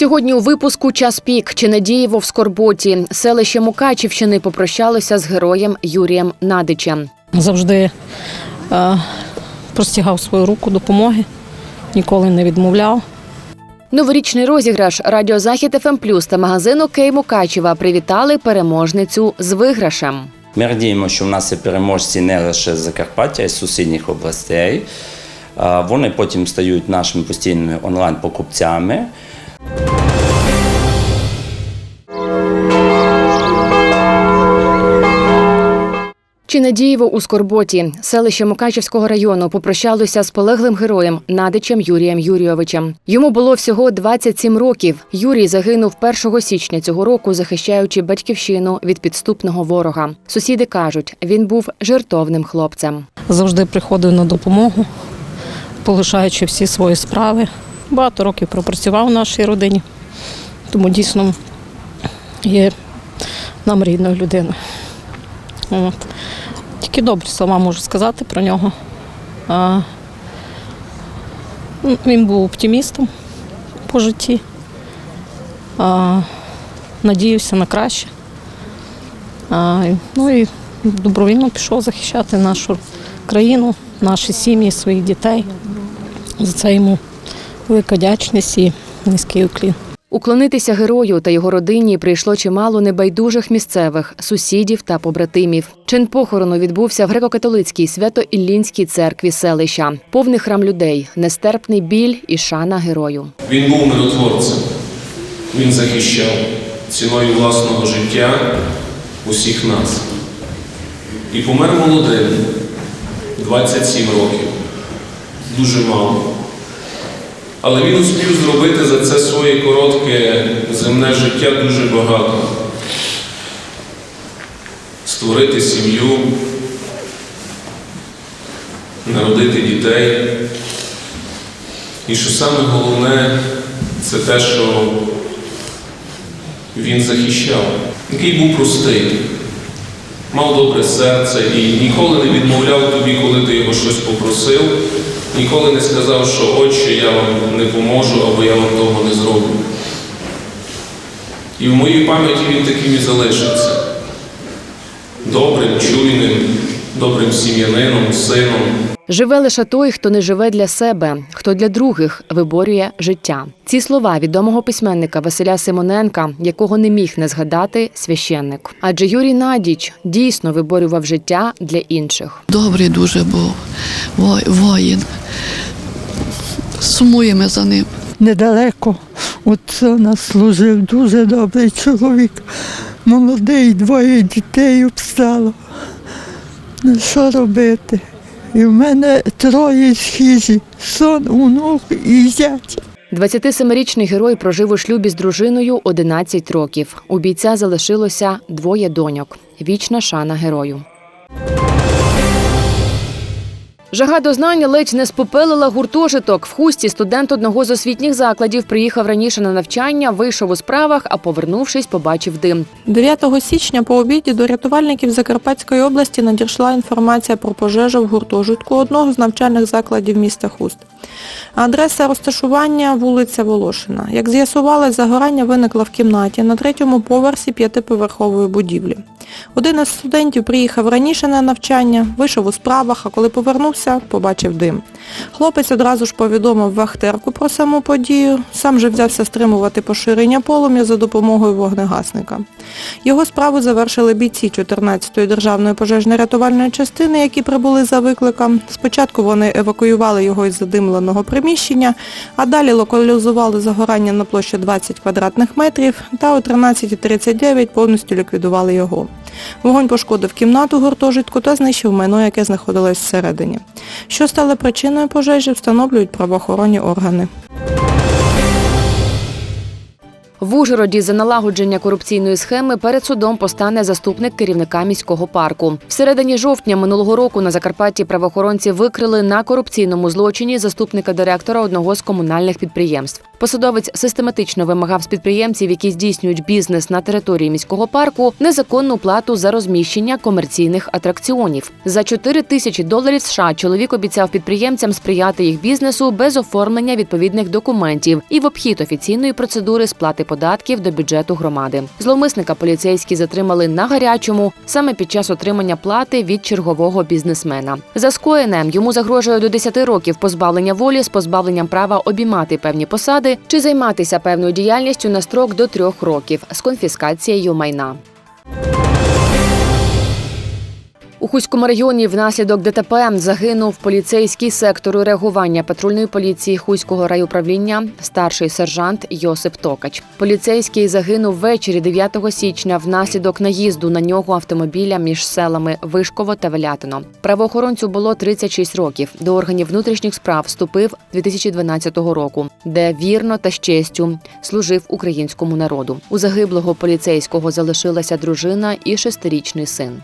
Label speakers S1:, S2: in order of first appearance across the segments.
S1: Сьогодні у випуску час пік чи Надієво в Скорботі. Селище Мукачівщини попрощалося з героєм Юрієм Надичем.
S2: завжди е, простягав свою руку допомоги, ніколи не відмовляв.
S1: Новорічний розіграш Радіозахід ФМ Плюс та магазину Кей Мукачева привітали переможницю з виграшем.
S3: Ми радіємо, що в нас є переможці не лише з Закарпаття, а й з сусідніх областей. Вони потім стають нашими постійними онлайн-покупцями.
S1: Чи Надієво у Скорботі селище Мукачівського району попрощалося з полеглим героєм Надичем Юрієм Юрійовичем. Йому було всього 27 років. Юрій загинув 1 січня цього року, захищаючи батьківщину від підступного ворога. Сусіди кажуть, він був жертовним хлопцем.
S2: Завжди приходив на допомогу, полишаючи всі свої справи. Багато років пропрацював в нашій родині, тому дійсно є нам рідною людиною. От. Тільки добрі слова можу сказати про нього. А, ну, він був оптимістом по житті, а, надіявся на краще. А, ну і добровільно пішов захищати нашу країну, наші сім'ї, своїх дітей. За це йому велика вдячність і низький уклін.
S1: Уклонитися герою та його родині прийшло чимало небайдужих місцевих сусідів та побратимів. Чин похорону відбувся в греко-католицькій свято-Іллінській церкві селища. Повний храм людей, нестерпний біль і шана герою.
S4: Він був миротворцем. Він захищав ціною власного життя усіх нас. І помер молодим, 27 років. Дуже мало. Але він успів зробити за це своє коротке земне життя дуже багато. Створити сім'ю, народити дітей. І що саме головне, це те, що він захищав, який був простий, мав добре серце і ніколи не відмовляв тобі, коли ти його щось попросив, ніколи не сказав, що отче, я вам не поможу або я вам того не зроблю. І в моїй пам'яті він таким і залишиться. Добрим, чуйним, добрим сім'янином, сином.
S1: Живе лише той, хто не живе для себе, хто для других виборює життя. Ці слова відомого письменника Василя Симоненка, якого не міг не згадати священник. Адже Юрій Надіч дійсно виборював життя для інших.
S5: Добрий дуже був воїн. Сумуємо за ним.
S6: недалеко. От нас служив дуже добрий чоловік. Молодий, двоє дітей обстало. Ну, що робити? І в мене троє схижі, сон, внук і зять.
S1: 27-річний герой прожив у шлюбі з дружиною 11 років. У бійця залишилося двоє доньок. Вічна шана герою. Жага до знання ледь не спопелила гуртожиток. В хусті студент одного з освітніх закладів приїхав раніше на навчання, вийшов у справах, а повернувшись, побачив дим.
S7: 9 січня по обіді до рятувальників Закарпатської області надійшла інформація про пожежу в гуртожитку одного з навчальних закладів міста Хуст. Адреса розташування вулиця Волошина. Як з'ясувалось, загорання виникло в кімнаті на третьому поверсі п'ятиповерхової будівлі. Один із студентів приїхав раніше на навчання, вийшов у справах, а коли повернувся, побачив дим. Хлопець одразу ж повідомив вахтерку про саму подію, сам же взявся стримувати поширення полум'я за допомогою вогнегасника. Його справу завершили бійці 14-ї державної пожежно-рятувальної частини, які прибули за викликом. Спочатку вони евакуювали його із задимленого приміщення, а далі локалізували загорання на площі 20 квадратних метрів та о 13.39 повністю ліквідували його. Вогонь пошкодив кімнату гуртожитку та знищив майно, яке знаходилось всередині. Що стало причиною пожежі, встановлюють правоохоронні органи.
S1: В Ужгороді за налагодження корупційної схеми перед судом постане заступник керівника міського парку. В середині жовтня минулого року на Закарпатті правоохоронці викрили на корупційному злочині заступника директора одного з комунальних підприємств. Посадовець систематично вимагав з підприємців, які здійснюють бізнес на території міського парку, незаконну плату за розміщення комерційних атракціонів. За 4 тисячі доларів США чоловік обіцяв підприємцям сприяти їх бізнесу без оформлення відповідних документів і в обхід офіційної процедури сплати податків до бюджету громади. Зловмисника поліцейські затримали на гарячому саме під час отримання плати від чергового бізнесмена. За скоєне йому загрожує до 10 років позбавлення волі з позбавленням права обіймати певні посади чи займатися певною діяльністю на строк до трьох років з конфіскацією майна. У Хуському районі внаслідок ДТП загинув поліцейський сектору реагування патрульної поліції Хуського райуправління старший сержант Йосип Токач. Поліцейський загинув ввечері 9 січня внаслідок наїзду на нього автомобіля між селами Вишково та Велятино. Правоохоронцю було 36 років. До органів внутрішніх справ вступив 2012 року, де вірно та з честю служив українському народу. У загиблого поліцейського залишилася дружина і шестирічний син.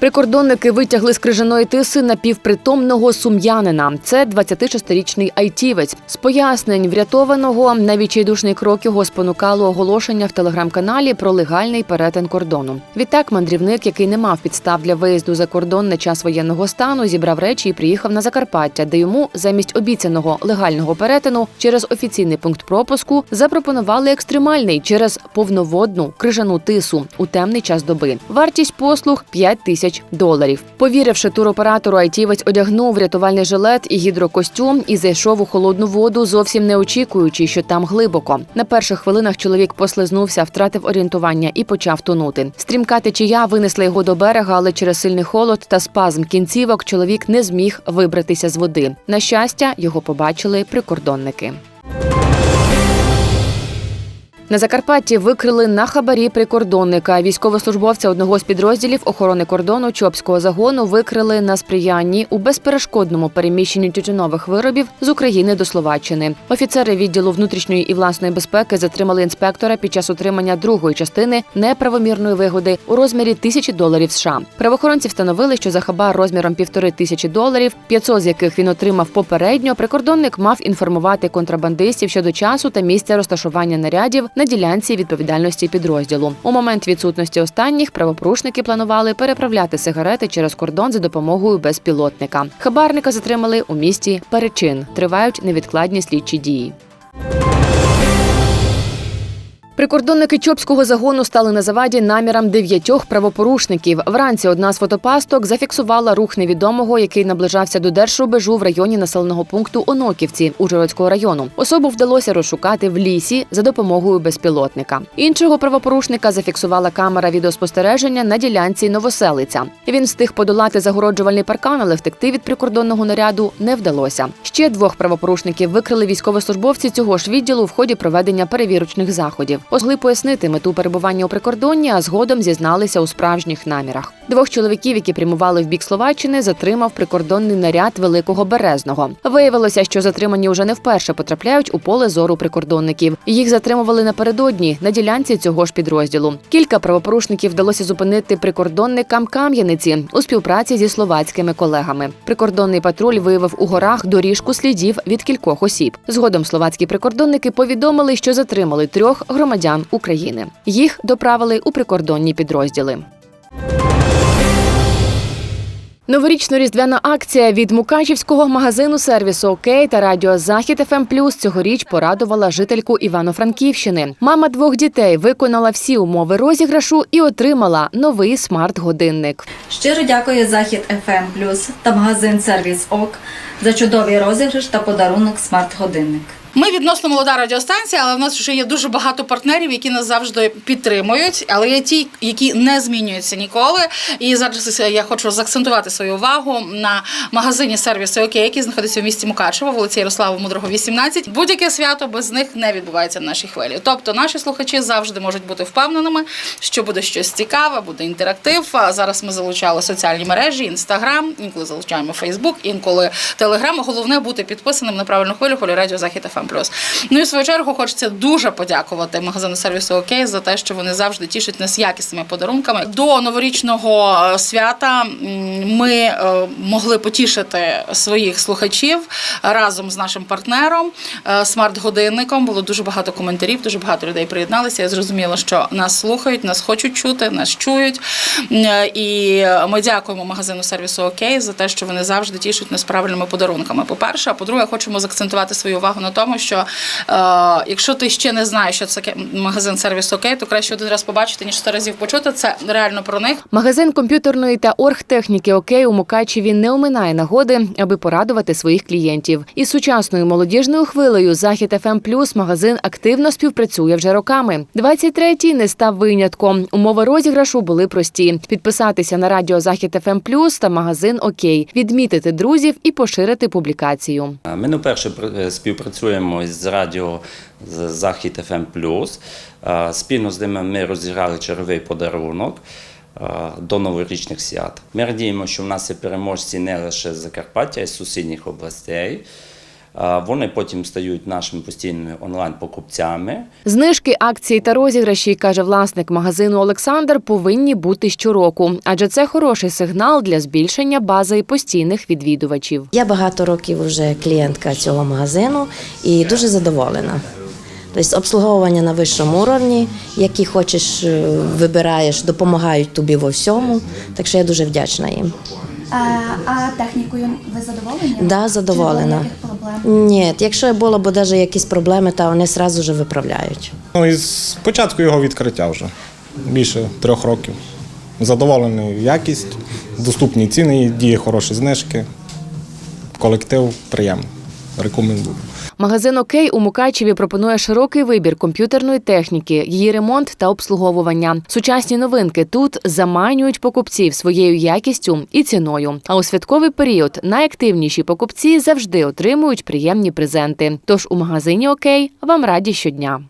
S1: Прикордонники витягли з крижаної тиси напівпритомного сум'янина. Це 26-річний айтівець. З пояснень врятованого на відчайдушний крок його спонукало оголошення в телеграм-каналі про легальний перетин кордону. Відтак, мандрівник, який не мав підстав для виїзду за кордон на час воєнного стану, зібрав речі і приїхав на Закарпаття, де йому замість обіцяного легального перетину через офіційний пункт пропуску запропонували екстремальний через повноводну крижану тису у темний час доби. Вартість послуг 5 тисяч доларів. Повіривши туроператору, айтівець одягнув рятувальний жилет і гідрокостюм і зайшов у холодну воду, зовсім не очікуючи, що там глибоко. На перших хвилинах чоловік послизнувся, втратив орієнтування і почав тонути. Стрімка течія винесла його до берега, але через сильний холод та спазм кінцівок чоловік не зміг вибратися з води. На щастя, його побачили прикордонники. На Закарпатті викрили на хабарі прикордонника. Військовослужбовця одного з підрозділів охорони кордону Чопського загону викрили на сприянні у безперешкодному переміщенні тютюнових виробів з України до Словаччини. Офіцери відділу внутрішньої і власної безпеки затримали інспектора під час отримання другої частини неправомірної вигоди у розмірі тисячі доларів США. Правоохоронці встановили, що за хабар розміром півтори тисячі доларів, 500 з яких він отримав попередньо. Прикордонник мав інформувати контрабандистів щодо часу та місця розташування нарядів на ділянці відповідальності підрозділу. У момент відсутності останніх правопорушники планували переправляти сигарети через кордон за допомогою безпілотника. Хабарника затримали у місті Перечин. Тривають невідкладні слідчі дії. Прикордонники Чопського загону стали на заваді намірам дев'ятьох правопорушників. Вранці одна з фотопасток зафіксувала рух невідомого, який наближався до держрубежу в районі населеного пункту Оноківці Ужгородського району. Особу вдалося розшукати в лісі за допомогою безпілотника. Іншого правопорушника зафіксувала камера відеоспостереження на ділянці Новоселиця. Він встиг подолати загороджувальний паркан, але втекти від прикордонного наряду не вдалося. Ще двох правопорушників викрили військовослужбовці цього ж відділу в ході проведення перевірочних заходів. Могли пояснити мету перебування у прикордонні, а згодом зізналися у справжніх намірах. Двох чоловіків, які прямували в бік Словаччини, затримав прикордонний наряд Великого Березного. Виявилося, що затримані уже не вперше потрапляють у поле зору прикордонників. Їх затримували напередодні на ділянці цього ж підрозділу. Кілька правопорушників вдалося зупинити прикордонникам Кам'яниці у співпраці зі словацькими колегами. Прикордонний патруль виявив у горах доріжку слідів від кількох осіб. Згодом словацькі прикордонники повідомили, що затримали трьох громадян України. Їх доправили у прикордонні підрозділи. Новорічно-різдвяна акція від Мукачівського магазину сервісу «Окей» та радіо Захід ФМ Плюс цьогоріч порадувала жительку Івано-Франківщини. Мама двох дітей виконала всі умови розіграшу і отримала новий смарт-годинник.
S8: Щиро дякую Захід FM Плюс та магазин Сервіс ОК за чудовий розіграш та подарунок смарт-годинник.
S9: Ми відносно молода радіостанція, але в нас ще є дуже багато партнерів, які нас завжди підтримують. Але є ті, які не змінюються ніколи. І зараз я хочу заакцентувати свою увагу на магазині сервісу ОК, який знаходиться в місті Мукачево, вулиці Ярослава Мудрого, 18. Будь-яке свято без них не відбувається в нашій хвилі. Тобто наші слухачі завжди можуть бути впевненими, що буде щось цікаве, буде інтерактив. А зараз ми залучали соціальні мережі, інстаграм, інколи залучаємо Фейсбук, інколи Телеграм. Головне бути підписаним на правильну хвилю хвилю радіо Захід ФМ. Ну і в свою чергу хочеться дуже подякувати магазину сервісу Окей за те, що вони завжди тішать нас якісними подарунками. До новорічного е, свята ми е, могли потішити своїх слухачів разом з нашим партнером е, смарт-годинником. Було дуже багато коментарів, дуже багато людей приєдналися. Я зрозуміла, що нас слухають, нас хочуть чути, нас чують. І ми дякуємо магазину сервісу Окей за те, що вони завжди тішать нас правильними подарунками. По-перше, а по-друге, хочемо заакцентувати свою увагу на тому, що е, якщо ти ще не знаєш, що це магазин сервісу Окей, то краще один раз побачити, ніж сто разів почути. Це реально про них.
S1: Магазин комп'ютерної та оргтехніки «Окей» у Мукачеві не оминає нагоди, аби порадувати своїх клієнтів. Із сучасною молодіжною хвилею Захід ФМ Плюс магазин активно співпрацює вже роками. 23-й не став винятком. Умови розіграшу були прості: підписатися на радіо Захід ФМ Плюс та магазин «Окей», відмітити друзів і поширити публікацію.
S3: Ми не вперше пр- е, співпрацюємо з радіо Захід FM+. А, Спільно з ними ми розіграли черговий подарунок до новорічних свят. Ми радіємо, що в нас є переможці не лише з Закарпаття, а й з сусідніх областей. А, Вони потім стають нашими постійними онлайн-покупцями.
S1: Знижки, акції та розіграші, каже власник магазину Олександр, повинні бути щороку, адже це хороший сигнал для збільшення бази постійних відвідувачів.
S10: Я багато років вже клієнтка цього магазину і дуже задоволена. Тобто обслуговування на вищому уровні, які хочеш, е, вибираєш, допомагають тобі во всьому. Так що я дуже вдячна їм.
S11: А, технікою ви задоволені?
S10: Да, задоволена.
S11: Чи було проблем?
S10: Ні, якщо було б навіть якісь проблеми, то вони одразу вже виправляють.
S12: Ну, і з початку його відкриття вже більше трьох років. Задоволений якість, доступні ціни, діє хороші знижки. Колектив приємний. Рекомендую.
S1: Магазин «Окей» у Мукачеві пропонує широкий вибір комп'ютерної техніки, її ремонт та обслуговування. Сучасні новинки тут заманюють покупців своєю якістю і ціною. А у святковий період найактивніші покупці завжди отримують приємні презенти. Тож у магазині «Окей» вам раді щодня.